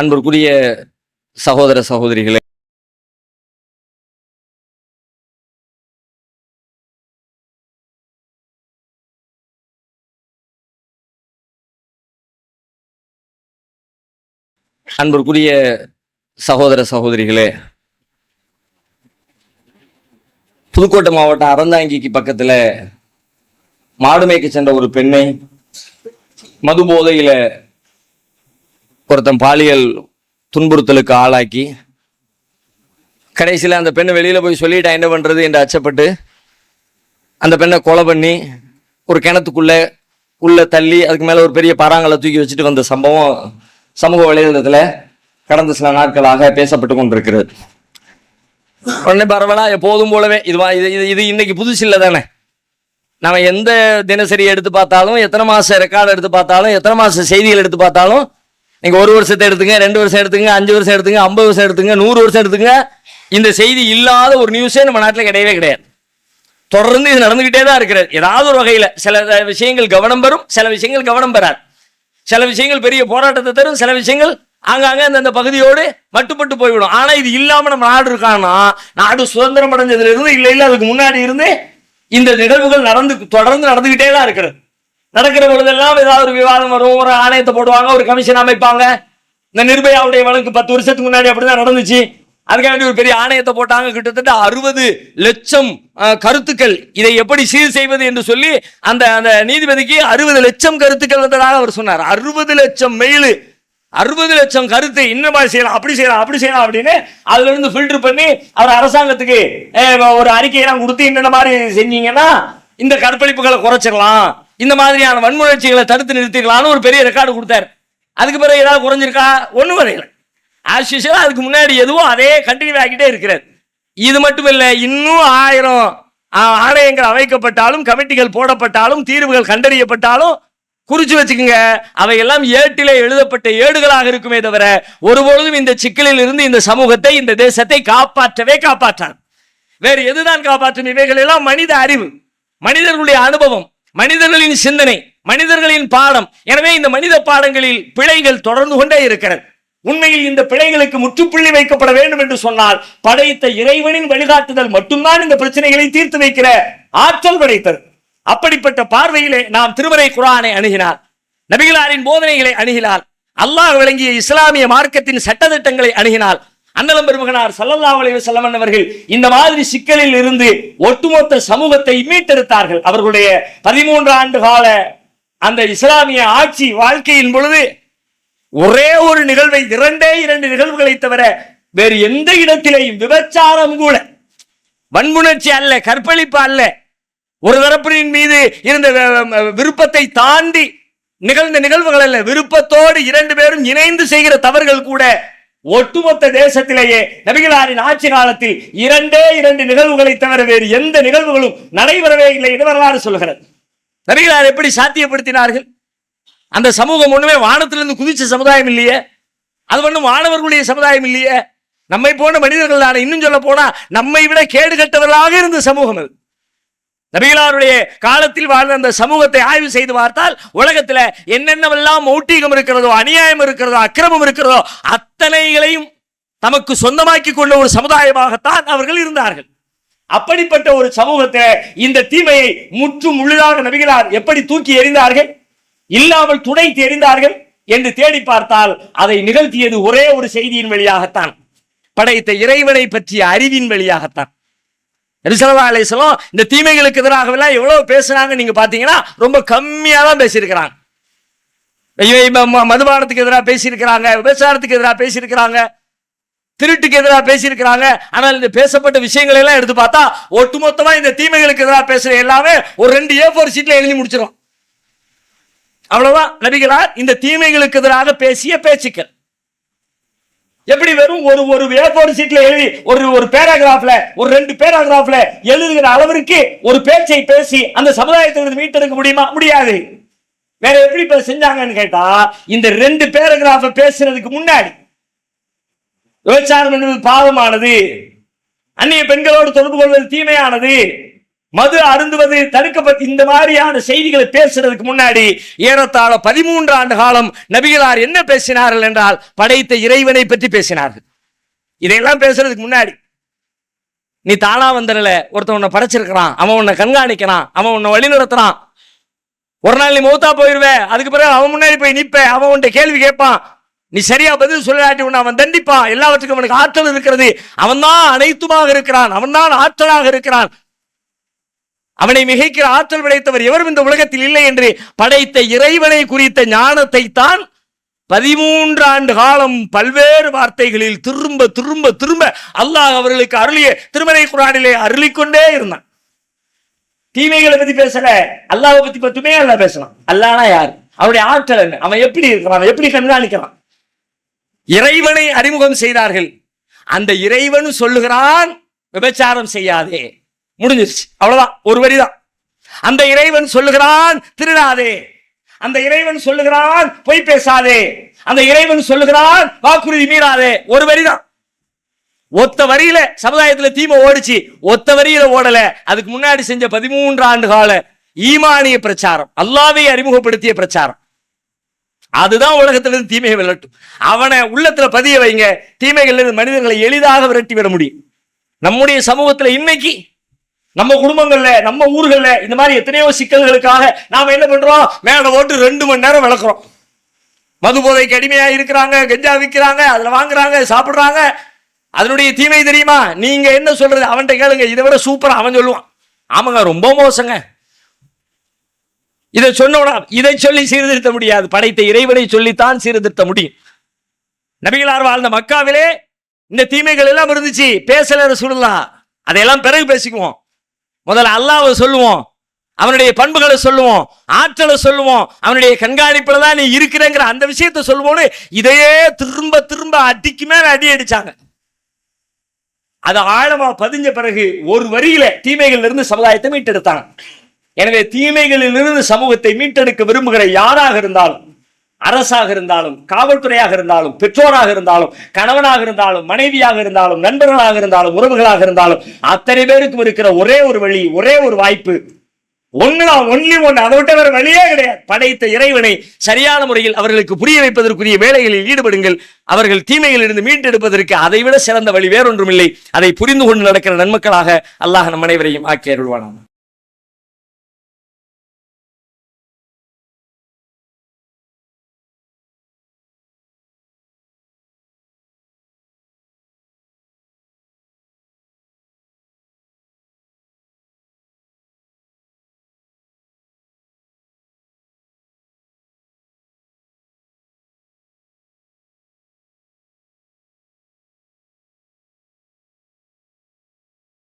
அன்பிற்குரிய சகோதர சகோதரிகளே அன்பிற்குரிய சகோதர சகோதரிகளே புதுக்கோட்டை மாவட்டம் அறந்தாங்கிக்கு பக்கத்துல மாடு மேய்க்க சென்ற ஒரு பெண்ணை மது போதையில ஒருத்தன் பாலியல் துன்புறுத்தலுக்கு ஆளாக்கி கடைசியில் அந்த பெண்ணை வெளியில் போய் சொல்லிட்டா என்ன பண்ணுறது என்று அச்சப்பட்டு அந்த பெண்ணை கொலை பண்ணி ஒரு கிணத்துக்குள்ளே உள்ளே தள்ளி அதுக்கு மேலே ஒரு பெரிய பாறாங்களை தூக்கி வச்சுட்டு வந்த சம்பவம் சமூக வலைதளத்தில் கடந்த சில நாட்களாக பேசப்பட்டு கொண்டிருக்கிறது. உடனே பரவாயில்ல எப்போதும் போலவே இதுவா இது இது- இது இன்னைக்கு புதுசு இல்லை தானே? நம்ம எந்த தினசரி எடுத்து பார்த்தாலும் எத்தனை மாதம் ரெக்கார்டு எடுத்து பார்த்தாலும் எத்தனை மாதம் செய்திகள் எடுத்து பார்த்தாலும் நீங்க ஒரு வருஷத்தை எடுத்துங்க ரெண்டு வருஷம் எடுத்துங்க அஞ்சு வருஷம் எடுத்துங்க ஐம்பது வருஷம் எடுத்துங்க நூறு வருஷம் எடுத்துங்க. இந்த செய்தி இல்லாத ஒரு நியூஸே நம்ம நாட்டில் கிடையவே கிடையாது. தொடர்ந்து இது நடந்துகிட்டே தான் இருக்கிறது. ஏதாவது ஒரு வகையில் சில விஷயங்கள் கவனம் பெறும் சில விஷயங்கள் கவனம் பெறார் சில விஷயங்கள் பெரிய போராட்டத்தை தரும் சில விஷயங்கள் ஆங்காங்க அந்தந்த பகுதியோடு மட்டுப்பட்டு போய்விடும். ஆனால் இது இல்லாமல் நம்ம நாடு இருக்கான்னா நாடு சுதந்திரம் அடைஞ்சதுல இருந்து இல்லை இல்லை அதுக்கு முன்னாடி இருந்து இந்த நிகழ்வுகள் நடந்து தொடர்ந்து நடந்துகிட்டே தான் இருக்கிறது. நடக்கிற பொழுதெல்லாம் ஏதாவது ஒரு விவாதம் வரும். ஒரு ஆணையத்தை போடுவாங்க ஒரு கமிஷன் அமைப்பாங்க. இந்த நிர்பயாவுடைய வழக்கு பத்து வருஷத்துக்கு முன்னாடி அப்படிதான் நடந்துச்சு. அதுக்காக வேண்டி ஒரு பெரிய ஆணையத்தை போட்டாங்க. கிட்டத்தட்ட அறுபது லட்சம் கருத்துக்கள். இதை எப்படி சீர் செய்வது என்று சொல்லி அந்த அந்த நீதிபதிக்கு அறுபது லட்சம் கருத்துக்கள் வந்ததாக அவர் சொன்னார். அறுபது லட்சம் மெயில் அறுபது லட்சம் கருத்து. இந்த மாதிரி செய்யலாம் அப்படி செய்யலாம் அப்படி செய்யலாம் அப்படின்னு அதுல இருந்து ஃபில்டர் பண்ணி அவர் அரசாங்கத்துக்கு ஒரு அறிக்கையெல்லாம் கொடுத்து என்னென்ன மாதிரி செஞ்சீங்கன்னா இந்த கற்பழிப்புகளை குறைச்சிடலாம். இந்த மாதிரியான வன்முயற்சிகளை தடுத்து நிறுத்திக்கலாம்னு ஒரு பெரிய ரெக்கார்டு கொடுத்தாரு. அதுக்கு பிறகு ஏதாவது குறைஞ்சிருக்கா? ஒன்றும் வரையல ஆஸ் யூஷுவல் அதுக்கு முன்னாடி எதுவும் அதே கண்டினியூ ஆகிட்டே இருக்கிறது. இது மட்டும் இல்லை இன்னும் ஆயிரம் ஆணையங்கள் அமைக்கப்பட்டாலும் கமிட்டிகள் போடப்பட்டாலும் தீர்வுகள் கண்டறியப்பட்டாலும் குறிச்சு வச்சுக்கோங்க. அவையெல்லாம் ஏட்டிலே எழுதப்பட்ட ஏடுகளாக இருக்குமே தவிர ஒருபொழுதும் இந்த சிக்கலில் இருந்து இந்த சமூகத்தை இந்த தேசத்தை காப்பாற்றவே காப்பாற்றான் வேறு எதுதான் காப்பாற்றும்? இவைகள் எல்லாம் மனித அறிவு மனிதர்களுடைய அனுபவம். மனிதர்களின் சிந்தனை மனிதர்களின் பாடம். எனவே இந்த மனித பாடங்களில் பிழைகள் தொடர்ந்து கொண்டே இருக்கிறது. உண்மையில் இந்த பிழைகளுக்கு முற்றுப்புள்ளி வைக்கப்பட வேண்டும் என்று சொன்னால் படைத்த இறைவனின் வழிகாட்டுதல் மட்டும்தான் இந்த பிரச்சனைகளை தீர்த்து வைக்கிற ஆற்றல் படைத்தது. அப்படிப்பட்ட பார்வையிலே நாம் திருமறை குரானை அணுகினார் நபிகளாரின் போதனைகளை அணுகினால் அல்லாஹ் விளங்கிய இஸ்லாமிய மார்க்கத்தின் சட்டத்திட்டங்களை அணுகினால் அண்ணலம் பெருமகனார் சல்லல்லா அலைஹி செல்லமன் அவர்கள் இந்த மாதிரி சிக்கலில் இருந்து ஒட்டுமொத்த சமூகத்தை மீட்டெடுத்தார்கள். அவர்களுடைய பதிமூன்று ஆண்டு கால அந்த இஸ்லாமிய ஆட்சி வாழ்க்கையின் பொழுது ஒரே ஒரு நிகழ்வை இரண்டே இரண்டு நிகழ்வுகளை தவிர வேறு எந்த இடத்திலேயும் விபச்சாரம் கூட வன்முணர்ச்சி அல்ல கற்பழிப்பு அல்ல. ஒரு தரப்பினின் மீது இருந்த விருப்பத்தை தாண்டி நிகழ்ந்த நிகழ்வுகள் அல்ல. விருப்பத்தோடு இரண்டு பேரும் இணைந்து செய்கிற தவறுகள் கூட ஒட்டுமொத்த தேசத்திலேயே நபிகளாரின் ஆட்சி காலத்தில் இரண்டே இரண்டு நிகழ்வுகளை தவிர வேறு எந்த நிகழ்வுகளும் நடைபெறவே இல்லை என்று வரலாறு சொல்கிறது நபிகளார் எப்படி சாத்தியப்படுத்தினார்கள்? அந்த சமூகம் ஒண்ணுமே வானத்திலிருந்து குதிச்ச சமுதாயம் இல்லையே? அது ஒன்றும் மாணவர்களுடைய சமுதாயம் இல்லையே? நம்மை போன்ற மனிதர்கள் தானே? இன்னும் சொல்ல போனா நம்மை விட கேடு கட்டவர்களாக இருந்த சமூகம் அது. நபிகளாருடைய காலத்தில் வாழ்ந்த அந்த சமூகத்தை ஆய்வு செய்து பார்த்தால் உலகத்துல என்னென்னவெல்லாம் மௌட்டிகம் இருக்கிறதோ அநியாயம் இருக்கிறதோ அக்கிரமம் இருக்கிறதோ அத்தனைகளையும் தமக்கு சொந்தமாக்கி கொண்ட ஒரு சமுதாயமாகத்தான் அவர்கள் இருந்தார்கள். அப்படிப்பட்ட ஒரு சமூகத்தை இந்த தீமையை முற்றும் முழுதாக நபிகளார் எப்படி தூக்கி எறிந்தார்கள்? இல்லாமல் துணை எறிந்தார்கள் என்று தேடி பார்த்தால் அதை நிகழ்த்தியது ஒரே ஒரு செய்தியின் வழியாகத்தான். படைத்த இறைவனை பற்றிய அறிவின் வழியாகத்தான். நபிசல்லா அலிஸ்லாம் இந்த தீமைகளுக்கு எதிராகவெல்லாம் எவ்வளவு பேசுனாங்க நீங்க பாத்தீங்கன்னா ரொம்ப கம்மியா தான் பேசியிருக்கிறாங்க. ஐயோ, ம- மதுபானத்துக்கு எதிராக பேசியிருக்கிறாங்க விபச்சாரத்துக்கு எதிராக பேசியிருக்கிறாங்க திருட்டுக்கு எதிராக பேசியிருக்கிறாங்க. ஆனால் இந்த பேசப்பட்ட விஷயங்கள் எல்லாம் எடுத்து பார்த்தா ஒட்டுமொத்தமா இந்த தீமைகளுக்கு எதிராக பேசுற எல்லாமே ஒரு ரெண்டு ஏ ஃபோர் சீட்ல எழுதி முடிச்சிடும் அவ்வளவுதான். நபிகளார் இந்த தீமைகளுக்கு எதிராக பேசிய பேச்சுக்கள். எப்படி வெறும் ஒரு ஒரு ஏ4 சீட்ல எழுதி ஒரு ஒரு பேராகிராஃப்ல ஒரு ரெண்டு பேராகிராஃப்ல எழுதுகிற அளவிற்கு ஒரு பேச்சை பேசி அந்த சமுதாயத்திலிருந்து மீட்டெடுக்க முடியுமா? முடியாது. வேற எப்படி இப்ப செஞ்சாங்கன்னு கேட்டா இந்த ரெண்டு பேராகிராஃப பேசுறதுக்கு முன்னாடி விபச்சாரம் என்பது பாவமானது. அந்நிய பெண்களோடு தொடர்பு கொள்வது தீமையானது. மது அருந்துவது தடுக்கப்பட்டு இந்த மாதிரியான செய்திகளை பேசுறதுக்கு முன்னாடி ஏறத்தாழ பதிமூன்று ஆண்டு காலம் நபிகளார் என்ன பேசினார்கள் என்றால் படைத்த இறைவனை பற்றி பேசினார்கள். இதையெல்லாம் பேசுறதுக்கு முன்னாடி நீ தானா வந்துடல ஒருத்தன் உன்னை படைச்சிருக்கிறான் அவன் உன்னை கண்காணிக்கிறான் அவன் உன்னை வழி நடத்துறான். ஒரு நாள் நீ மௌத்தா போயிருவ அதுக்கு பிறகு அவன் முன்னாடி போய் நிற்பேன் அவன் உன்ட்ட கேள்வி கேட்பான். நீ சரியா பதில் சொல்லாட்டி உன்னை அவன் தண்டிப்பான். எல்லாவற்றுக்கும் அவனுக்கு ஆற்றல் இருக்கிறது. அவன் தான் அனைத்துமாக இருக்கிறான் அவன் தான் ஆற்றலாக இருக்கிறான். அவனை மிகைக்கிற ஆற்றல் படைத்தவர் எவரும் இந்த உலகத்தில் இல்லை என்று படைத்த இறைவனை குறித்த ஞானத்தை தான் பதிமூன்று ஆண்டு காலம் பல்வேறு வார்த்தைகளில் திரும்ப திரும்ப திரும்ப அல்லாஹ் அவர்களுக்கு அருளிய திருமலை குரானிலே அருளிக்கொண்டே இருந்தான். தீமைகளை பத்தி பேசல. அல்லாவை பத்தி மட்டுமே அல்ல பேசலாம். அல்லாஹ்னா யார்? அவருடைய ஆற்றல் என்ன? அவன் எப்படி இருக்கிறான்? அவன் எப்படி கண்காணிக்கிறான்? இறைவனை அறிமுகம் செய்தார்கள். அந்த இறைவன் சொல்லுகிறான் விபச்சாரம் செய்யாதே. முடிஞ்சிருச்சு. அவ்வளவுதான். ஒரு வரிதான். அந்த இறைவன் சொல்லுகிறான் திருடாதே. அந்த இறைவன் சொல்லுகிறான் பொய் பேசாதே. அந்த இறைவன் சொல்லுகிறான் வாக்குறுதி மீறாதே. ஒரு வரிதான். ஒத்த வரியில சமுதாயத்துல தீமை ஓடிச்சு. ஒத்த வரியில ஓடல. அதுக்கு முன்னாடி செஞ்ச பதிமூன்று ஆண்டு கால ஈமானிய பிரச்சாரம் அல்லாவே அறிமுகப்படுத்திய பிரச்சாரம். அதுதான் உலகத்திலிருந்து தீமையை விரட்டும். அவனை உள்ளத்துல பதிய வைங்க. தீமைகள் இருந்து மனிதர்களை எளிதாக விரட்டி விட முடியும். நம்முடைய சமூகத்துல இன்னைக்கு நம்ம குடும்பங்கள்ல நம்ம ஊர்கள்ல இந்த மாதிரி எத்தனையோ சிக்கல்களுக்காக நாம என்ன பண்றோம்? மேல ஓட்டு ரெண்டு மணி நேரம் விளக்குறோம். மது போதைக்கு அடிமையா இருக்கிறாங்க கஞ்சா விற்கிறாங்க அதுல வாங்குறாங்க சாப்பிடுறாங்க. அதனுடைய தீமை தெரியுமா? நீங்க என்ன சொல்றது? அவன்கிட்ட கேளுங்க. இதை விட சூப்பரா அவன் சொல்லுவான். ஆமாங்க ரொம்ப மோசங்க. இதை சொன்னோட இதை சொல்லி சீர்திருத்த முடியாது. படைத்த இறைவனை சொல்லித்தான் சீர்திருத்த முடியும். நபிகளார் வாழ்ந்த மக்காவிலே இந்த தீமைகள் எல்லாம் இருந்துச்சு. பேசல ரசூலுல்லா அதையெல்லாம் பிறகு பேசிக்குவோம். முதல்ல அல்லாவை சொல்லுவோம். அவனுடைய பண்புகளை சொல்லுவோம். ஆற்றலை சொல்லுவோம். அவனுடைய கண்காணிப்புல தான் நீ இருக்கிறேங்கிற அந்த விஷயத்தை சொல்லுவோம்னு இதையே திரும்ப திரும்ப அடிக்கு மேல அடி அடிச்சாங்க. அது ஆழமா பதிஞ்ச பிறகு ஒரு வரியில தீமைகள்ல இருந்து சமுதாயத்தை மீட்டெடுத்தாங்க. எனவே தீமைகளில் இருந்து சமூகத்தை மீட்டெடுக்க விரும்புகிற யாராக இருந்தாலும் அரசாக இருந்தாலும் காவல்துறையாக இருந்தாலும் பெற்றோராக இருந்தாலும் கணவனாக இருந்தாலும் மனைவியாக இருந்தாலும் நண்பர்களாக இருந்தாலும் உறவுகளாக இருந்தாலும் அத்தனை பேருக்கும் இருக்கிற ஒரே ஒரு வழி ஒரே ஒரு வாய்ப்பு. ஒன்னுதான் ஒன்லி ஒன்று அதை விட்ட வேற வழியே கிடையாது. படைத்த இறைவனை சரியான முறையில் அவர்களுக்கு புரிய வைப்பதற்குரிய வேலைகளில் ஈடுபடுங்கள். அவர்கள் தீமைகளிலிருந்து மீட்டெடுப்பதற்கு அதை விட சிறந்த வழி வேறொன்றுமில்லை. அதை புரிந்து கொண்டு நடக்கிற நன்மக்களாக அல்லாஹ் நம் அனைவரையும் ஆக்கி அருள்வானான்